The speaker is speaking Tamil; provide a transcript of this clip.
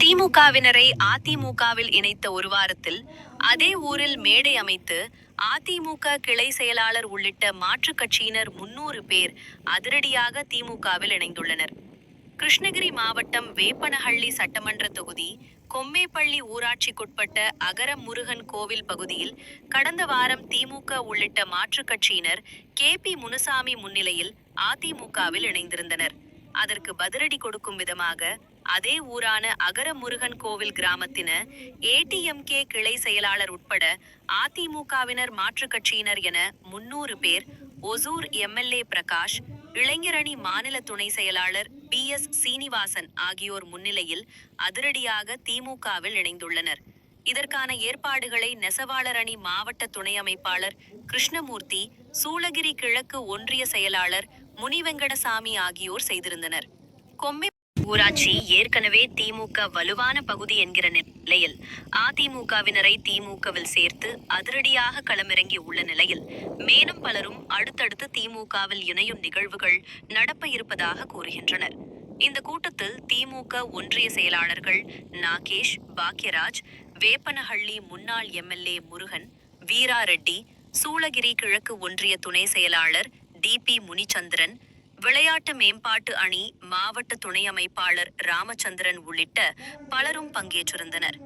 திமுகவினரை அதிமுகவில் இணைத்த ஒரு வாரத்தில் அதே ஊரில் மேடை அமைத்து அதிமுக கிளை செயலாளர் உள்ளிட்ட மாற்றுக் கட்சியினர் முன்னூறு பேர் அதிரடியாக திமுகவில் இணைந்துள்ளனர். கிருஷ்ணகிரி மாவட்டம் வேப்பனஹள்ளி சட்டமன்ற தொகுதி கொம்மேப்பள்ளி ஊராட்சிக்குட்பட்ட அகரம் முருகன் கோவில் பகுதியில் கடந்த வாரம் திமுக உள்ளிட்ட மாற்றுக் கட்சியினர் கே பி முனுசாமி முன்னிலையில் அதிமுகவில் இணைந்திருந்தனர். அதற்கு பதிலடி கொடுக்கும் விதமாக அதே ஊரான அகரமுருகன் கோவில் கிராமத்தின ஏடிஎம்கே கிளை செயலாளர் உட்பட அதிமுகவினர் மாற்றுக் கட்சியினர் என முன்னூறு பேர் ஒசூர் எம்எல்ஏ பிரகாஷ் இளைஞரணி மாநில துணை செயலாளர் பி எஸ் சீனிவாசன் ஆகியோர் முன்னிலையில் அதிரடியாக திமுகவில் இணைந்துள்ளனர். இதற்கான ஏற்பாடுகளை நெசவாளர் அணி மாவட்ட துணை அமைப்பாளர் கிருஷ்ணமூர்த்தி சூளகிரி கிழக்கு ஒன்றிய செயலாளர் முனிவெங்கடசாமி ஆகியோர் செய்திருந்தனர். கொம்மை ஊராட்சி ஏற்கனவே திமுக வலுவான பகுதி என்கிற நிலையில் அதிமுகவினரை திமுகவில் சேர்த்து அதிரடியாக களமிறங்கி உள்ள நிலையில் மேலும் பலரும் அடுத்தடுத்து திமுகவில் இணையும் நிகழ்வுகள் நடப்ப இருப்பதாக கூறுகின்றனர். இந்த கூட்டத்தில் திமுக ஒன்றிய செயலாளர்கள் நாகேஷ் பாக்யராஜ் வேப்பனஹள்ளி முன்னாள் எம்எல்ஏ முருகன் வீரா ரெட்டி சூளகிரி கிழக்கு ஒன்றிய துணை செயலாளர் டி பி முனிச்சந்திரன் விளையாட்டு மேம்பாட்டு அணி மாவட்ட துணை அமைப்பாளர் ராமச்சந்திரன் உள்ளிட்ட பலரும் பங்கேற்றிருந்தனர்.